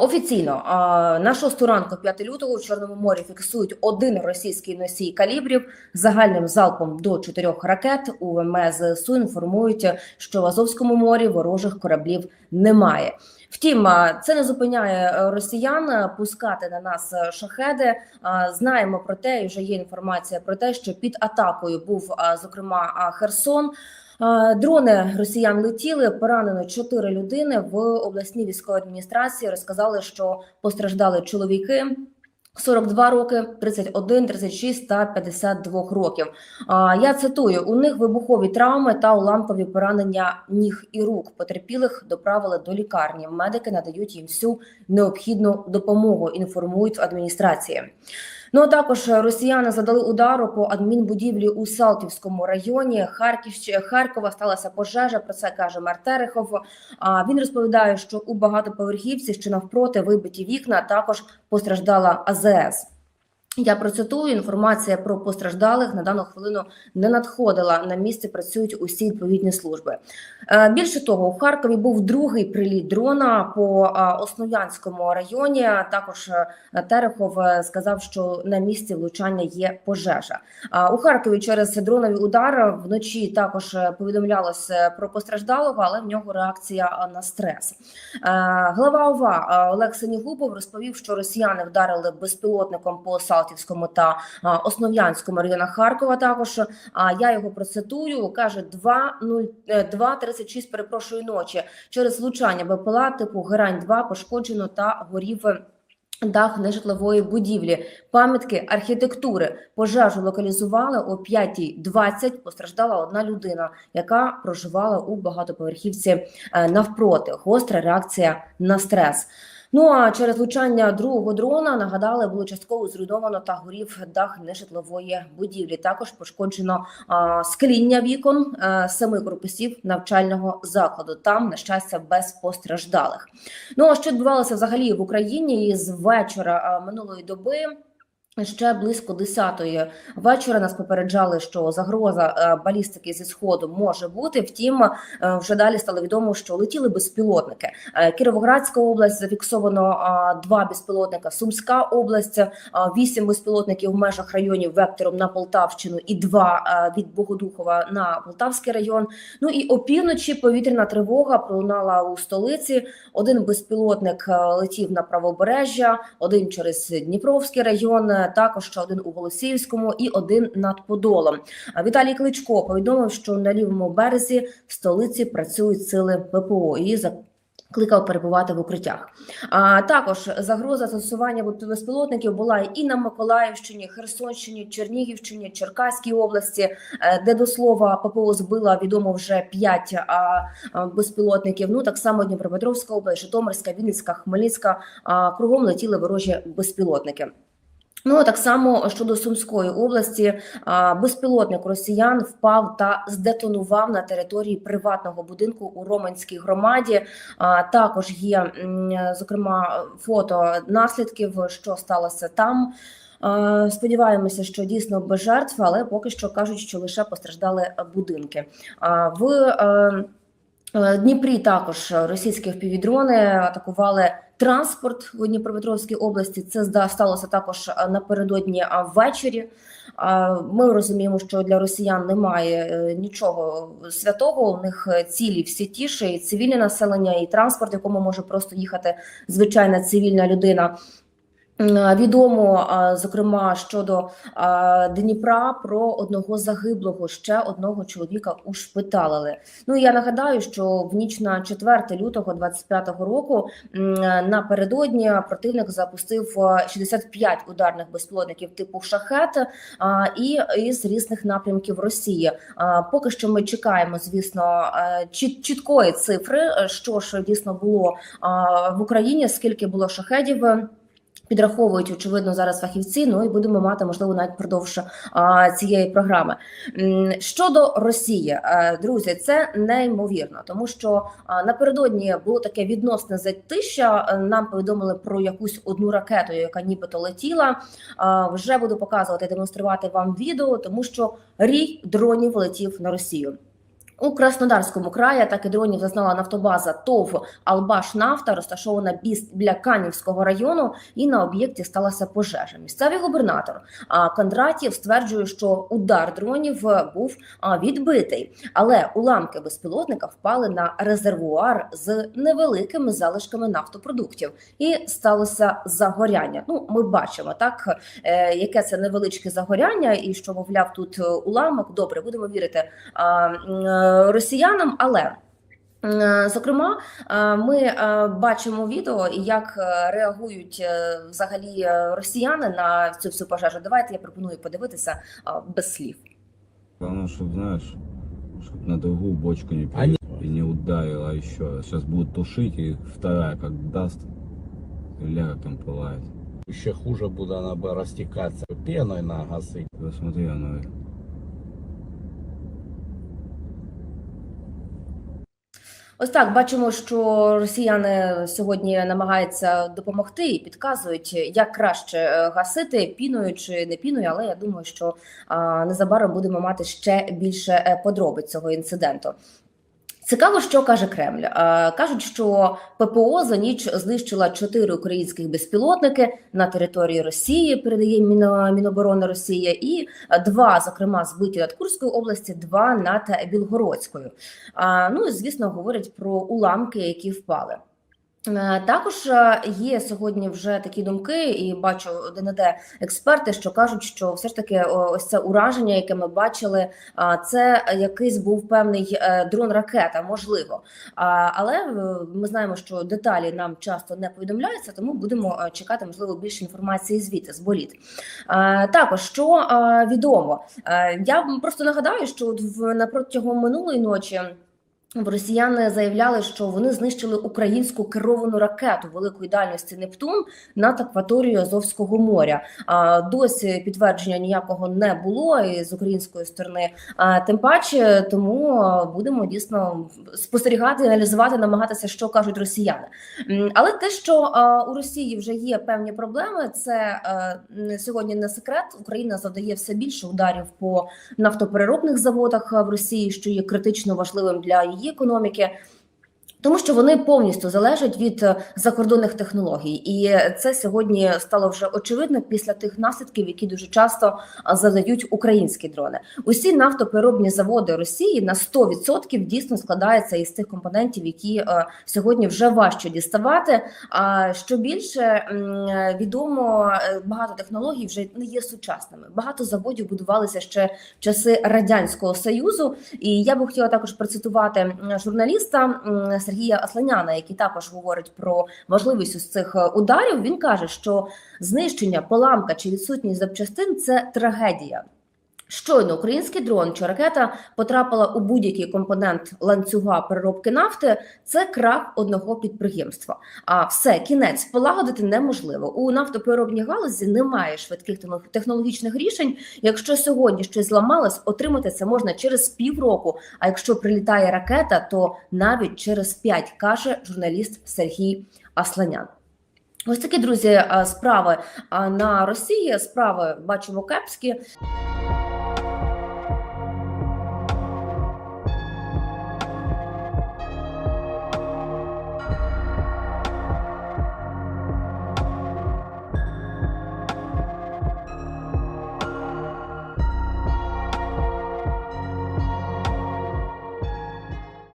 Офіційно на шосту ранку, 5 лютого, в Чорному морі фіксують один російський носій калібрів загальним залпом до чотирьох ракет. У ВМС ЗСУ інформують, що в Азовському морі ворожих кораблів немає. Втім, це не зупиняє е, росіян е, пускати на нас е, шахеди. Знаємо про те, і вже є інформація про те, що під атакою був зокрема Херсон. Дрони росіян летіли. Поранено чотири людини в обласній військовій адміністрації. Розказали, що постраждали чоловіки. 42 роки, 31, 36 та 52 років. А, я цитую: у них вибухові травми та уламкові поранення ніг і рук. Потерпілих доправили до лікарні. Медики надають їм всю необхідну допомогу. Інформують в адміністрації. Ну а також росіяни задали удару по адмінбудівлі у Салтівському районі Харківщ... Харкова. Сталася пожежа. Про це каже мер Терехов. А він розповідає, що у багатоповерхівці, що навпроти вибиті вікна, також постраждала АЗС. Я процитую інформація про постраждалих на дану хвилину не надходила. На місці працюють усі відповідні служби. Е, Більше того, у Харкові був другий приліт дрона по е, Основ'янському районі. Також е, Терехов сказав, що на місці влучання є пожежа. У Харкові через дроновий удар вночі також повідомлялося про постраждалого, але в нього реакція на стрес. Глава ОВА Олег Сенігубов розповів, що росіяни вдарили безпілотником по Салтівському та е, Основ'янському районах Харкова. Також а я його процитую. каже 2.0 е, 2.36, перепрошую ночі через влучання БПЛА типу Герань 2 пошкоджено та горів. Дах нежитлової будівлі, пам'ятки архітектури. Пожежу локалізували о 5.20. Постраждала одна людина, яка проживала у багатоповерхівці е, навпроти. Гостра реакція на стрес. Ну а через влучання другого дрона нагадали, було частково зруйновано та горів дах нежитлової будівлі. Також пошкоджено а, скління вікон а, семи корпусів навчального закладу. Там на щастя без постраждалих. Ну а що відбувалося взагалі в Україні із вечора а, минулої доби? Ще близько 10-ї вечора нас попереджали, що загроза е, балістики зі сходу може бути. Втім, е, вже далі стало відомо, що летіли безпілотники. Е, Кіровоградська область зафіксовано два безпілотника. Сумська область вісім безпілотників в межах районів вектором на Полтавщину і два від Богодухова на Полтавський район. Ну і опівночі повітряна тривога пролунала у столиці. Один безпілотник летів на правобережжя, один через Дніпровський район, також ще один у Голосіївському і один над Подолом. Віталій Кличко повідомив, що на лівому березі в столиці працюють сили ППО і за. Кликав перебувати в укриттях. А також загроза застосування безпілотників була і на Миколаївщині, Херсонщині, Чернігівщині, Черкаській області, е, де до слова ППО збила відомо вже 5 безпілотників. Ну так само Дніпропетровська область, Житомирська, Вінницька, Хмельницька кругом летіли ворожі безпілотники. Ну так само щодо Сумської області, безпілотник росіян впав та здетонував на території приватного будинку у Романській громаді. А, Також є зокрема фото наслідків, що сталося там. Сподіваємося, що дійсно без жертв, але поки що кажуть, що лише постраждали будинки. А в е, е, Дніпрі також російські впівдрони атакували транспорт в Дніпропетровській області. Це сталося також е, напередодні ввечері. Ми розуміємо, що для росіян немає е, нічого святого. У них е, цілі всі ті ж, і цивільне населення, і транспорт, якому може просто їхати звичайна цивільна людина. М, Відомо, зокрема, щодо Дніпра про одного загиблого, ще одного чоловіка ушпиталили. Ну я нагадаю, що в ніч на 4 лютого 25-го року напередодні противник запустив а, 65 ударних безпілотників типу шахет і із різних напрямків Росії. Поки що ми чекаємо, звісно, чіт- чіткої цифри, е, що ж дійсно було в Україні, скільки було шахедів. Підраховують очевидно зараз фахівці. Ну і будемо мати можливо навіть продовж цієї програми. Щодо Росії, е, друзі, це неймовірно, тому що напередодні було таке відносне затища. Е, Нам повідомили про якусь одну ракету, яка нібито летіла. Вже буду показувати, демонструвати вам відео, тому що рій дронів летів на Росію. У Краснодарському краї атаки дронів зазнала нафтобаза ТОВ Албашнафта, розташована біля Канівського району, і на об'єкті сталася пожежа. Місцевий губернатор Кондратів стверджує, що удар дронів е, був відбитий, але уламки безпілотника впали на резервуар з невеликими залишками нафтопродуктів, і сталося загоряння. Ну, ми бачимо так, е, яке це невеличке загоряння, і що мовляв тут е, уламок. Добре, будемо вірити росіянам, але. Е, Зокрема, е, ми е, бачимо відео, і як е, реагують е, взагалі е, росіяни на цю всю пожежу. Давайте я пропоную подивитися е, без слів. Главное, чтобы, знаешь, чтобы на другую бочку не Они- пере- и не ударила еще. Сейчас будут тушить, и вторая как даст, ля там пылает. Еще хуже буде она бы растекаться пеной нагасить. Посмотри, оно Ось так бачимо, що росіяни сьогодні намагаються допомогти і підказують, як краще е, гасити піною чи не піною. Але я думаю, що незабаром будемо мати ще більше е, подробиць цього інциденту. Цікаво, що каже Кремль. Е, Кажуть, що ППО за ніч знищила чотири українських безпілотники на території Росії. Передає Міно- Міноборони Росії, і е, два, зокрема, збиті над Курською області, два над Білгородською. А, Ну і звісно, говорять про уламки, які впали. Е, Також е, є сьогодні вже такі думки, і бачу де-не-де експерти, що кажуть, що все ж таки ось це ураження, яке ми бачили, це якийсь був певний е, дрон-ракета, можливо. Але е, ми знаємо, що деталі нам часто не повідомляються, тому будемо е, чекати, можливо, більше інформації звідти з боліт. Е, Також що е, відомо, Е, я просто нагадаю, що на протягом минулої ночі. Росіяни заявляли, що вони знищили українську керовану ракету великої дальності Нептун над акваторією Азовського моря. А досі підтвердження ніякого не було і з української сторони. А тим паче, тому будемо дійсно спостерігати, аналізувати, намагатися, що кажуть росіяни. Але те, що у Росії вже є певні проблеми, це сьогодні не секрет. Україна завдає все більше ударів по нафтопереробних заводах в Росії, що є критично важливим для її економіки. Тому що вони повністю залежать від е, закордонних технологій, і це сьогодні стало вже очевидно після тих наслідків, які дуже часто задають українські дрони. Усі нафтопереробні заводи Росії на 100% дійсно складаються із тих компонентів, які е, сьогодні вже важче діставати. А що більше е, відомо, е, багато технологій вже не є сучасними. Багато заводів будувалися ще в часи радянського союзу. І я би хотіла також процитувати журналіста м, Сергія Асланяна, який також говорить про важливість ось цих е, ударів. Він каже, що знищення, поламка чи відсутність запчастин це трагедія. Щойно український дрон чи ракета потрапила у будь-який компонент ланцюга переробки нафти. Це крах одного підприємства. А все кінець полагодити неможливо. У нафтопереробній галузі немає швидких технологічних рішень. Якщо сьогодні щось зламалось, отримати це можна через півроку. А якщо прилітає ракета, то навіть через п'ять, каже журналіст Сергій Асланян. Ось такі друзі справи на Росії. Справи бачимо кепські.